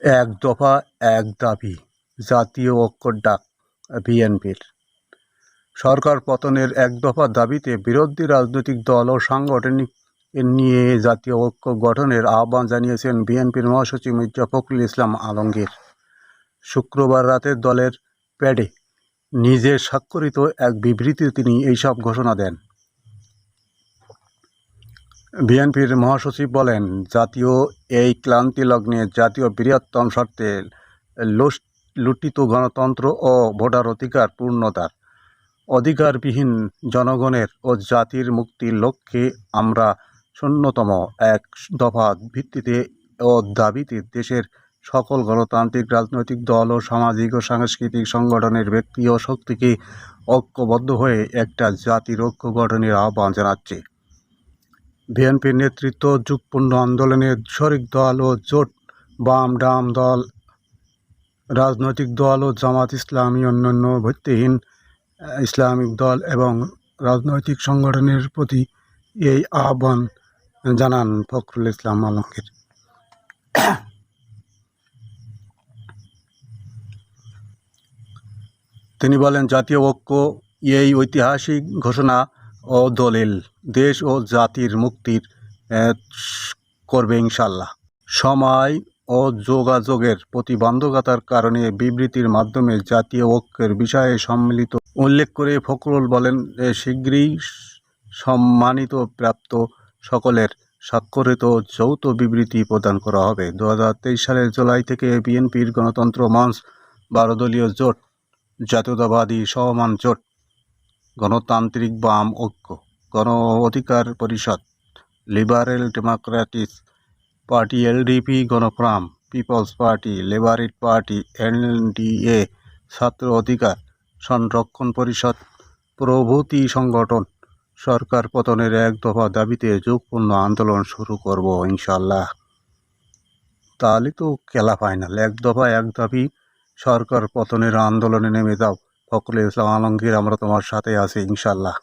এক দফা, এক দাবি, জাতীয় ঐক্যর ডাক, বিএনপির। সরকার পতনের এক দফা দাবিতে বিরোধী রাজনৈতিক দল ও সাংগঠনিক নিয়ে জাতীয় ঐক্য গঠনের আহ্বান জানিয়েছেন বিএনপির মহাসচিব মির্জা ফখরুল ইসলাম আলমগীর। শুক্রবার রাতে দলের প্যাডে নিজের স্বাক্ষরিত এক বিবৃতিতে তিনি এইসব ঘোষণা দেন। বিএনপির মহাসচিব বলেন, জাতীয় এই ক্লান্তি লগ্নে জাতীয় বৃহত্তম স্বার্থে লুটিত গণতন্ত্র ও ভোটার অধিকার পূর্ণতার অধিকারবিহীন জনগণের ও জাতির মুক্তির লক্ষ্যে আমরা শূন্যতম এক দফা ভিত্তিতে ও দাবিতে দেশের সকল গণতান্ত্রিক, রাজনৈতিক দল ও সামাজিক ও সাংস্কৃতিক সংগঠনের ব্যক্তি ও শক্তিকে ঐক্যবদ্ধ হয়ে একটা জাতির ঐক্য গঠনের আহ্বান জানাচ্ছে। বিএনপির নেতৃত্ব যুগপূর্ণ আন্দোলনে শরিক দল ও জোট বাম ডাম দল, রাজনৈতিক দল ও জামাত ইসলামী অন্যান্য ভিত্তিহীন ইসলামিক দল এবং রাজনৈতিক সংগঠনের প্রতি এই আহ্বান জানান ফখরুল ইসলাম আলমগীর। তিনি বলেন, জাতীয় ঐক্য এই ঐতিহাসিক ঘোষণা ও দলিল দেশ ও জাতির মুক্তির করবে ইনশাল্লাহ সময় ও যোগাযোগের প্রতিবন্ধকতার কারণে বিবৃতির মাধ্যমে জাতীয় ঐক্যের বিষয়ে সম্মিলিত উল্লেখ করে ফখরুল বলেন শীঘ্রই সম্মানিত প্রাপ্ত সকলের স্বাক্ষরিত যৌথ বিবৃতি প্রদান করা হবে। দু হাজার তেইশ সালের জুলাই থেকে বিএনপির গণতন্ত্র মঞ্চ বারো দলীয় জোট, জাতীয়তাবাদী সহমান জোট গণতান্ত্রিক বাম Oikya, Gana Adhikar Parishad, liberal democratic party, LDP Ganaforum, people's party লেবারিট party, NDA ছাত্র অধিকার সংরক্ষণ পরিষদ, প্রভৃতি সংগঠন, সরকার পতনের এক দফা দাবিতে যোগপূর্ণ আন্দোলন শুরু করব ইনশাল্লাহ তাহলে তো খেলা ফাইনাল এক দফা এক দাবি, সরকার পতনের আন্দোলনে নেমে যাও। ফখরুল ইসলাম আলমগীর আমরা তোমার সাথে আছি ইনশাল্লাহ